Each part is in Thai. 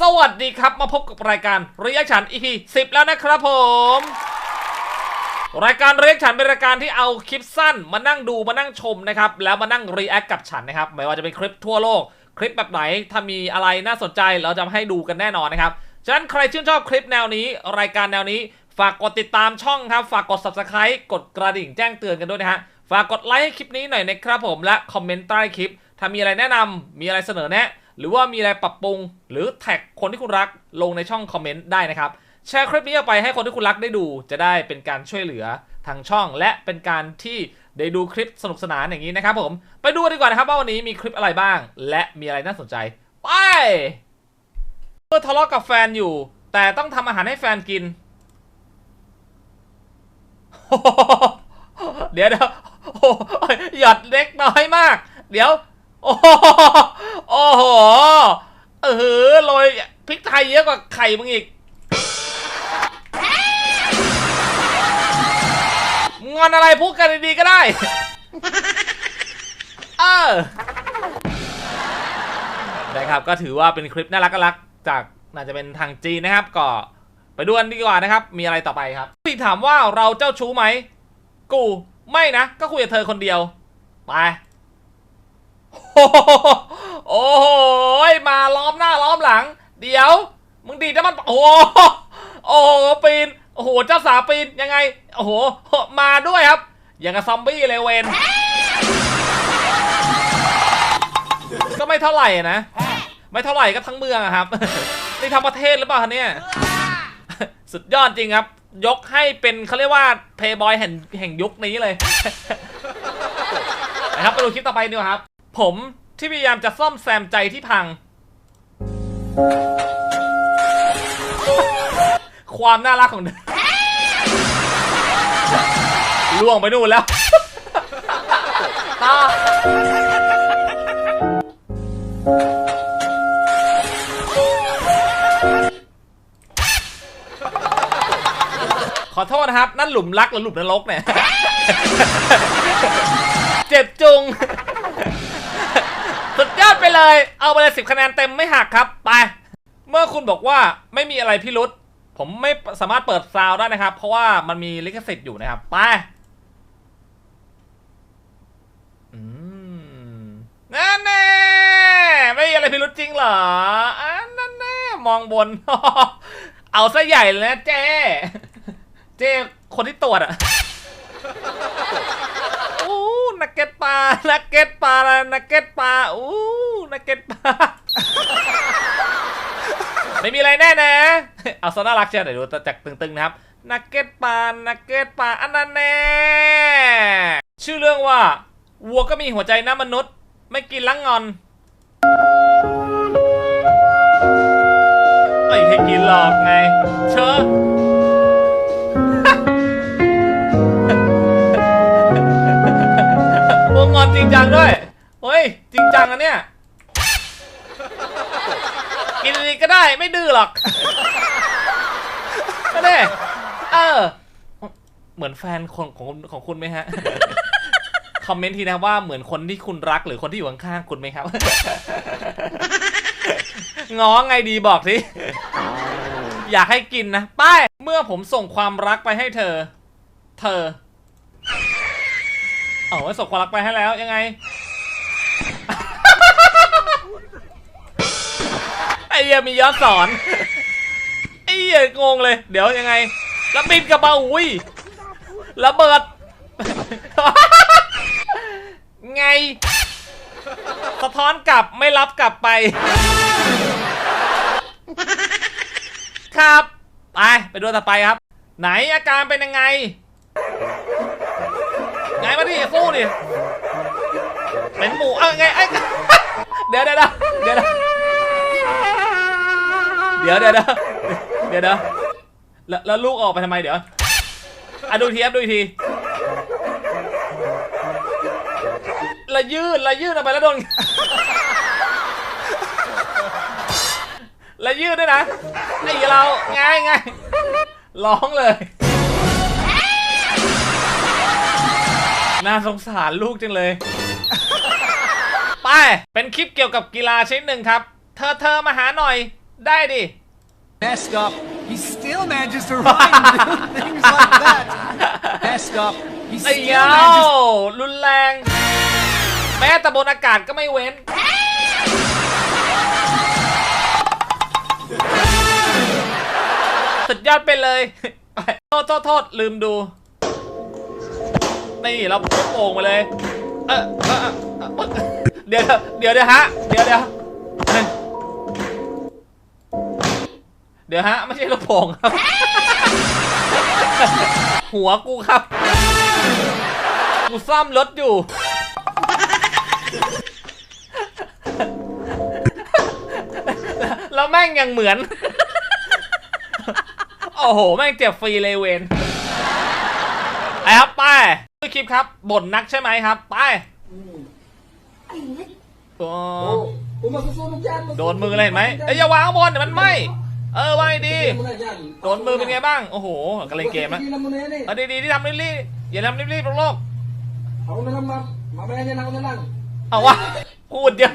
สวัสดีครับมาพบกับรายการเรียกฉัน EP 10แล้วนะครับผม รายการเรียกฉันเป็นรายการที่เอาคลิปสั้นมานั่งดูมานั่งชมนะครับ แล้วมานั่งรีแอคกับฉันนะครับไม่ว่าจะเป็นคลิปทั่วโลก คลิปแบบไหนถ้ามีอะไรน่าสนใจเราจะมาให้ดูกันแน่นอนนะครับฉะนั้นใครชื่นชอบคลิปแนวนี้ รายการแนวนี้ฝากกดติดตามช่องครับ ฝากกด subscribe กดกระดิ่งแจ้งเตือนกันด้วยนะฮะฝากกดไลค์ให้คลิปนี้หน่อยนะครับผมและคอมเมนต์ใต้คลิปถ้ามีอะไรแนะนำมีอะไรเสนอแนะ หรือว่ามีอะไรปรับปรุง หรือแท็กคนที่คุณรักลงในช่องคอมเมนต์ได้นะครับ แชร์คลิปนี้ออกไปให้คนที่คุณรักได้ดู จะได้เป็นการช่วยเหลือทางช่อง และเป็นการที่ได้ดูคลิปสนุกสนานอย่างนี้นะครับผมไปดูกันดีกว่านะครับว่าวันนี้มีคลิปอะไรบ้าง และมีอะไรน่าสนใจ ไปเมื่อทะเลาะกับแฟนอยู่ แต่ต้องทำอาหารให้แฟนกิน เดี๋ยวเดี๋ยวโอ้โหหยอดเล็กน้อยมาก เดี๋ยว โอ้โหโอ้โหเออโรยพริกไทยเยอะกว่าไข่มึงอีกงอนอะไรพูดกันดีๆก็ได้ เออนะครับก็ถือว่าเป็นคลิปน่ารักรักจากน่าจะเป็นทางจีนนะครับก็ไปดูกันดีกว่านะครับ มีอะไรต่อไปครับพี่ถามว่าเราเจ้าชู้ไหม กู ไม่นะ ก็คุยกับเธอคนเดียว ไป โอ้โหมาล้อมหน้าล้อมหลัง เดี๋ยว มึงดีดน้ำมันโอ้โหโอ้ปีนโอ้โหเจ้าสาวปีนยังไงโอ้โหมาด้วยครับ อย่างกับซอมบี้เลยเวนก็ไม่เท่าไหร่นะ ไม่เท่าไหร่ก็ทั้งเมืองอะครับ นี่ทำประเทศหรือเปล่าเนี่ย สุดยอดจริงครับ ยกให้เป็นเขาเรียกว่าเพย์บอยแห่งแห่งยุคนี้เลย นะครับไปดูคลิปต่อไปดีกว่าครับ ผมที่พยายามจะซ่อมแซมใจที่พัง ความน่ารักของเธอล่วงไปนู่นแล้วตาขอโทษนะครับ นั่นหลุมรักหรือหลุมนรกเนี่ย เจ็บจุง ไปเลย เอาไปเลยสิบคะแนนเต็มไม่หักครับ ไป เมื่อคุณบอกว่าไม่มีอะไรพิรุษผมไม่สามารถเปิดซาวได้นะครับ เพราะว่ามันมีลิขสิทธิ์อยู่นะครับ ไปอืมนั่นแน่ไม่มีอะไรพิรุษจริงเหรออันนั่นแน่มองบน เอาซะใหญ่เลยนะเจ้เจ้คนที่ตรวจอะ นักเก็ตปลา นักเก็ตปลา นักเก็ตปลา อู้นักเก็ตปลา ไม่มีอะไรแน่นะ เอาซะน่ารักเชียวเดี๋ยวดูจากตึงๆนะครับ นักเก็ตปลา นักเก็ตปลา อันนั้นแน่ ชื่อเรื่องว่า วัวก็มีหัวใจนะมนุษย์ ไม่กินลังงอนไม่ให้กินหรอกไง เชอ ริงจังด้วย เฮ้ย จริงจังนะเนี่ย กินดีๆก็ได้ไม่ดื้อหรอกก็ได้เออ เหมือนแฟนของของของคุณไหมฮะ คอมเมนต์ทีนะว่าเหมือนคนที่คุณรักหรือคนที่อยู่ข้างๆคุณไหมครับ ง้อไงดีบอกสิอยากให้กินนะ ป้าย เมื่อผมส่งความรักไปให้เธอ เธอ เอาไว้ส่งความรักไปให้แล้วยังไง ไอ้เหี้ยมีย้อนสอน ไอ้เหี้ยงงเลย เดี๋ยวยังไงแล้วบินกลับมาอุ้ยระเบิด ไง สะท้อนกลับไม่รับกลับไป ครับ ไป ไปดูต่อไปครับ ไหนอาการเป็นยังไง ไงมาดิสู้ดิเป็นหมูเอ้ไงไอ้เดี๋ยวเดี๋ยวเดี๋ยวเดี๋ยวเดี๋ยวเดี๋ยวเดี๋วแล้วลูกออกไปทำไมเดี๋ยวอะดูทีครัดูทีละยืดละยืดออกไปแล้วโดนละยืดด้วยนะไอ้เราไงไงร้องเลย น่าสงสารลูกจังเลย ไป เป็นคลิปเกี่ยวกับกีฬาชนิดหนึ่งครับ เธอเธอมาหาหน่อย ได้ดิ Messed up. He still manages to rhyme and do things like that. Messed up. He ไอ้ still ยาว manages. รุนแรง แม้แต่บนอากาศก็ไม่เว้น สุดยอดไปเลย โทษโทษโทษลืมดู นี่เราพุ่งโป่งมาเลย เออเออเออเดี๋ยวเดี๋ยวเดี๋ยวฮะ เดี๋ยวเดี๋ยวเดี๋ยวฮะ ไม่ใช่ลูกโป่งครับ หัวกูครับ กูซ่อมรถอยู่ แล้วแม่งยังเหมือน โอ้โห แม่งเจ็บฟรีเลยเวนไปครับไป คลิปครับบ่นนักใช่ไหมครับ ไปโอ้โดนมือเลยเห็นไหมเอ้ยอย่าวางข้างบนเดี๋ยวมันไหมเออวางดี โดนมือเป็นไงบ้าง โอ้โหกันเลยเกมอะเออดีๆที่ทำรีบๆอย่าทำรีบๆโลก Ako na lang, ma'am. Mamaya niya na ako na lang. ๆเอาวะพูดเดียอ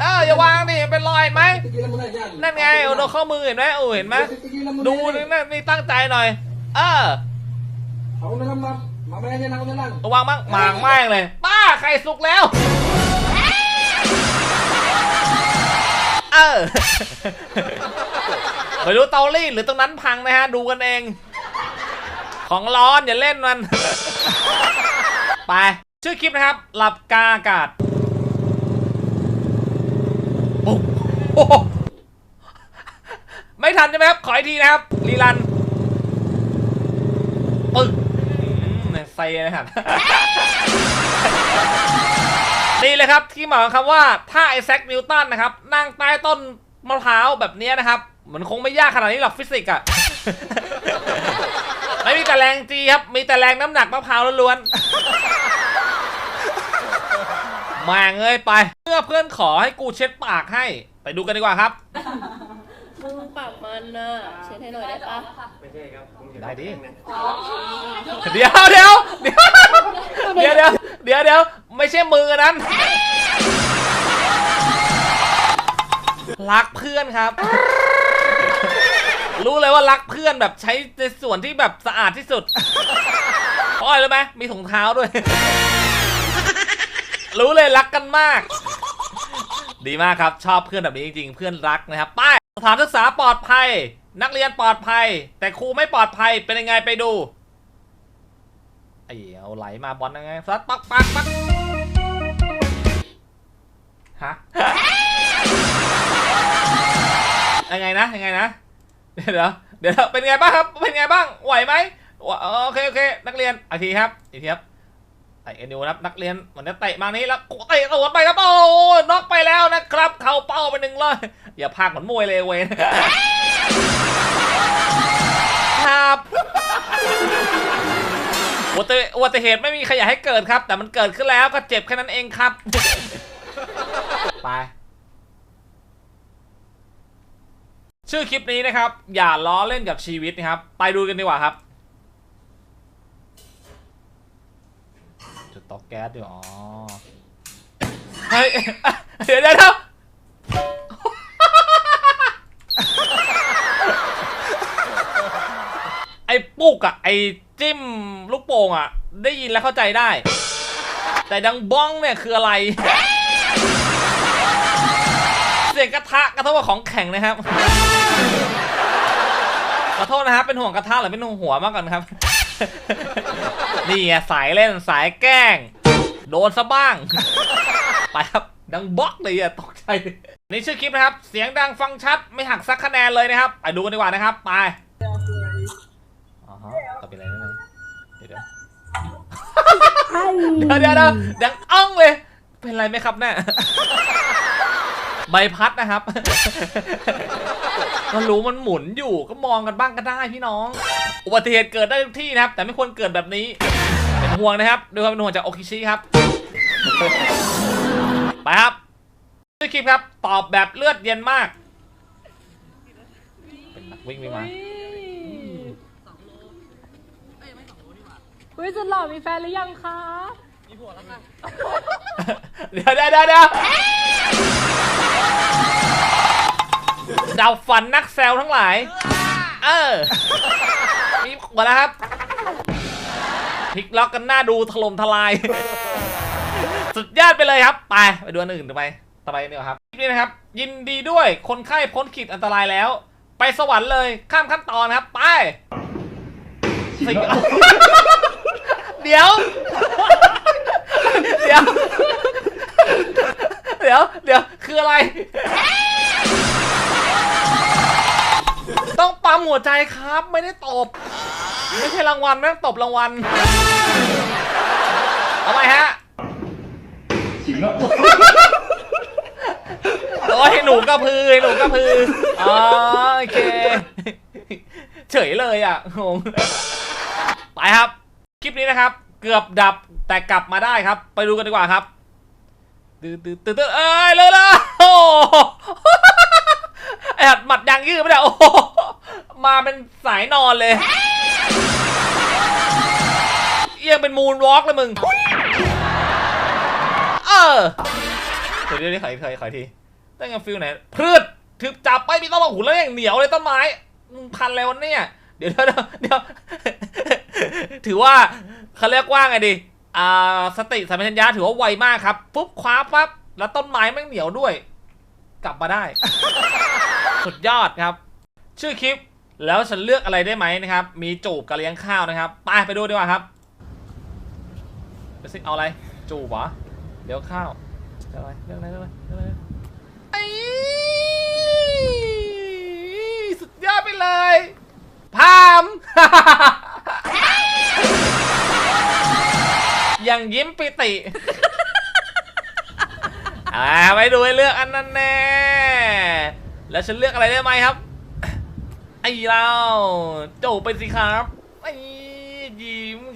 เอออย่าวางดิเป็นรอยเห็นไหมนั่นไงโอ้โดนข้อมือเห็นไหมโอ้เห็นไหมดูนี่ yan. นั่นนี่ตั้งใจหน่อย เออระวังมั่งหมางม่งเลย ป้าไข่สุกแล้ว เออไม่รู้เตารีดหรือตรงนั้นพังนะฮะ ดูกันเอง ของร้อนอย่าเล่นมัน ไป ชื่อคลิปนะครับ หลับกาอากาศโอ้โห ไม่ทันใช่ไหมครับ ขออีกทีนะครับรีรันปึ้งอืมเซ่นะครับนี่เลยครับที่หมายคำว่าถ้าไอแซคนิวตันนะครับ นั่งใต้ต้นมะพร้าวแบบนี้นะครับ มันคงไม่ยากขนาดนี้หรอกฟิสิกส์อะไม่มีแต่แรงจีครับ มีแต่แรงน้ำหนักมะพร้าวล้วนๆมาเงยไปเมื่อเพื่อนขอให้กูเช็ดปากให้ ไปดูกันดีกว่าครับ มึงปากมันน่ะเช็ดให้หน่อยได้ปะได้ดิเดี๋ยวเดี๋ยวเดี๋ยวเดี๋ยวเดี๋ยวเดี๋ยวเดี๋ยวไม่ใช่มือนั้นรักเพื่อนครับ รู้เลยว่ารักเพื่อนแบบใช้ในส่วนที่แบบสะอาดที่สุด เพราะอะไรรู้ไหมมีถุงเท้าด้วย รู้เลยรักกันมาก ดีมากครับ ชอบเพื่อนแบบนี้จริงๆ เพื่อนรักนะครับป้ายสถานศึกษาปลอดภัย นักเรียนปลอดภัย แต่ครูไม่ปลอดภัยเป็นยังไงไปดูไอ้เอาไหลมาบอลยังไงซัดปักปักปักฮะยังไงนะยังไงนะเดี๋ยวเดี๋ยวเป็นไงบ้างครับเป็นไงบ้างไหวไหมโอเคโอเค นักเรียนอีกทีครับอีกทีครับ เตะกันอยู่นะครับนักเรียนเหมือนจะเตะมานี้แล้วเตะสวนไปครับโอ้น็อกไปแล้วนะครับ เข้าเป้าไปหนึ่งเลยอย่าพากเหมือนมวยเลยเว้ยครับอุบัติอุบัติเหตุไม่มีใครอยากให้เกิดครับ แต่มันเกิดขึ้นแล้วก็เจ็บแค่นั้นเองครับ ไปชื่อคลิปนี้นะครับ อย่าล้อเล่นกับชีวิตนะครับ ไปดูกันดีกว่าครับ จุดเตอก แก๊สอยู่อ๋อเฮ้ยเดี๋ยวเดี๋ยวไอ้ปุกอะไอ้จิ้มลูกโป่งอะได้ยินแล้วเข้าใจได้ แต่ดังบ้องเนี่ยคืออะไร เสียงกระทะกระทบกับของแข็งนะครับขอโทษนะครับเป็นห่วงกระทะหรือเป็นห่วงหัวมากกว่อนครับนี่สายเล่นสายแกล้ง โดนซะบ้าง ไปครับ ดังบล็อกเลยอะตกใจนี่ชื่อคลิปนะครับ เสียงดังฟังชัดไม่หักสักคะแนนเลยนะครับไปดูกันดีกว่านะครับ ไปอ๋อฮะก็เป็นอะไรนั่นเดี๋ยวเดี๋ยวเดี๋ยวดังอ้องเลย เป็นไรไหมครับเนี่ยใบพัดนะครับ ก็รู้มันหมุนอยู่ก็มองกันบ้างก็ได้พี่น้อง อุบัติเหตุเกิดได้ทุกที่นะครับ แต่ไม่ควรเกิดแบบนี้ ห่วงนะครับด้วยความเป็นห่วงจากโอคิชิครับ ไปครับชื่อคลิปครับ ตอบแบบเลือดเย็นมาก เป็นนักวิ่งวิ่งมาเฮ้ยสุดหล่อมีแฟนหรือยังคะเดี๋ยวเดี๋ยวเดี๋ยวเดี๋ยวดาวฝันนักแซวทั้งหลาย เออ มีหมดแล้วครับ พลิกล็อกกันหน้าดูถล่มทลาย สุดยอดไปเลยครับ ไปไปดูอันอื่นต่อไปต่อไปนี่ครับคลิปนี้นะครับ ยินดีด้วยคนไข้พ้นขีดอันตรายแล้ว ไปสวรรค์เลยข้ามขั้นตอนครับ ไปสิเดี๋ยว เดี๋ยว เดี๋ยว เดี๋ยว คืออะไร ต้องปั๊มหัวใจครับ ไม่ได้ตบ ไม่ใช่รางวัลไม่ต้องตบรางวัลทำไมฮะโอ้ยหนูกระพือหนูกระพืออ๋อโอเค เฉยเลยอะงงไปครับ คลิปนี้นะครับ เกือบดับแต่กลับมาได้ครับ ไปดูกันดีกว่าครับตื่นตื่นตื่นตื่นเอ้ยเลยละโอ้โหไอหัดหมัดยางยืดไม่ได้โอ้โหมาเป็นสายนอนเลยเอี ยงเป็นมูนวอล์กเลยมึง เออเดี๋ยวเดี๋ยวเดี๋ยวขออีกขออีกขออีกทีตั้งแต่ฟิลไหนพืชถึกจับไปมีต้นมะหูแล้วอย่างเหนียวเลยต้นไม้มึงพันอะไรวะเนี่ยเดี๋ยวเดี๋ยวเดี๋ยวเดี๋ยว ถือว่าเขาเรียกว่าไงดี อ่า สติสัมปชัญญะถือว่าไวมากครับปุ๊บคว้าปั๊บแล้วต้นไม้แม่งเหนียวด้วย กลับมาได้ สุดยอดครับ ชื่อคลิปแล้วฉันเลือกอะไรได้ไหมนะครับ มีจูบกับเลี้ยงข้าวนะครับ ไปไปดูดีกว่าครับ เดี๋ยวสิเอาอะไร จูบเหรอเดี๋ยวข้าวเรื่อะไรเรื่องอะไรเรื่องอะไรเรื่องอะไรไอ้สุดยอดไปเลยพามยังยิ้มปิติอ่าไปดูให้เลือกอันนั้นแน่แล้วฉันเลือกอะไรได้ไหมครับไอ้เราจูบไปสิครับ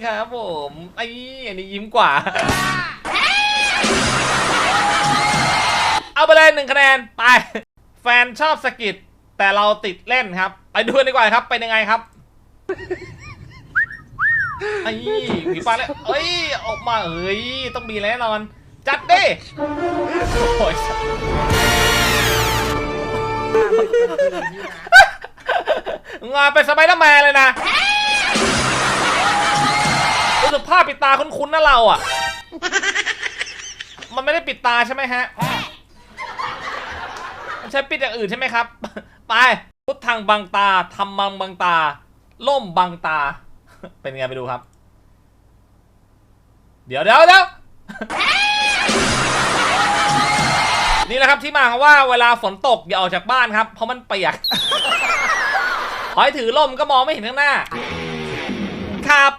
ครับผมไอ้อันนี้ยิ้มกว่า เอาไปเลยหนึ่งคะแนน ไป แฟนชอบสกิดแต่เราติดเล่นครับ ไปดูกันดีกว่าครับ เป็นยังไงครับ ไอ้มีปลาแล้วเอ้ย ออกมาเอ้ย ต้องมีแน่นอน จัดดิโอ้ยงานเป็นสไปเดอร์แมนเลยนะ สึกภาพปิดตาคุ้นๆนะเราอะ มันไม่ได้ปิดตาใช่ไหมฮะไม่ใช่ปิดอย่างอื่นใช่ไหมครับ ไปพุทธังบังตาธรรมังบังตา ล่มบังตา เป็นไงไปดูครับ เดี๋ยวเดี๋ยวเดี๋ยวนี่แหละครับที่มาของว่าเวลาฝนตกอย่าออกจากบ้านครับ เพราะมันเปียกขอให้ถือล่มก็มองไม่เห็นข้างหน้า ครับ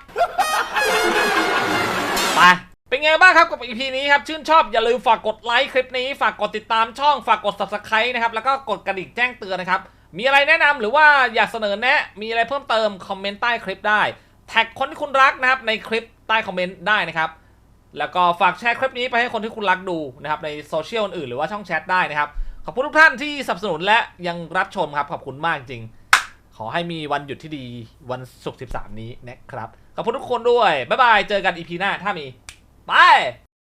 เป็นไงบ้างครับกับ EP นี้ครับ ชื่นชอบอย่าลืมฝากกดไลค์คลิปนี้ ฝากกดติดตามช่อง ฝากกด subscribe นะครับ แล้วก็กดกระดิ่งแจ้งเตือนนะครับ มีอะไรแนะนำหรือว่าอยากเสนอแนะ มีอะไรเพิ่มเติม คอมเมนต์ใต้คลิปได้ แท็กคนที่คุณรักนะครับ ในคลิปใต้คอมเมนต์ได้นะครับ แล้วก็ฝากแชร์คลิปนี้ไปให้คนที่คุณรักดูนะครับ ในโซเชียลอื่นหรือว่าช่องแชทได้นะครับ ขอบคุณทุกท่านที่สนับสนุนและยังรับชมครับ ขอบคุณมากจริง ขอให้มีวันหยุดที่ดีวันศุกร์ 13 นี้นะครับ ขอบคุณทุกคนด้วย บ๊ายบาย เจอกันอีพีหน้า ถ้ามี ไป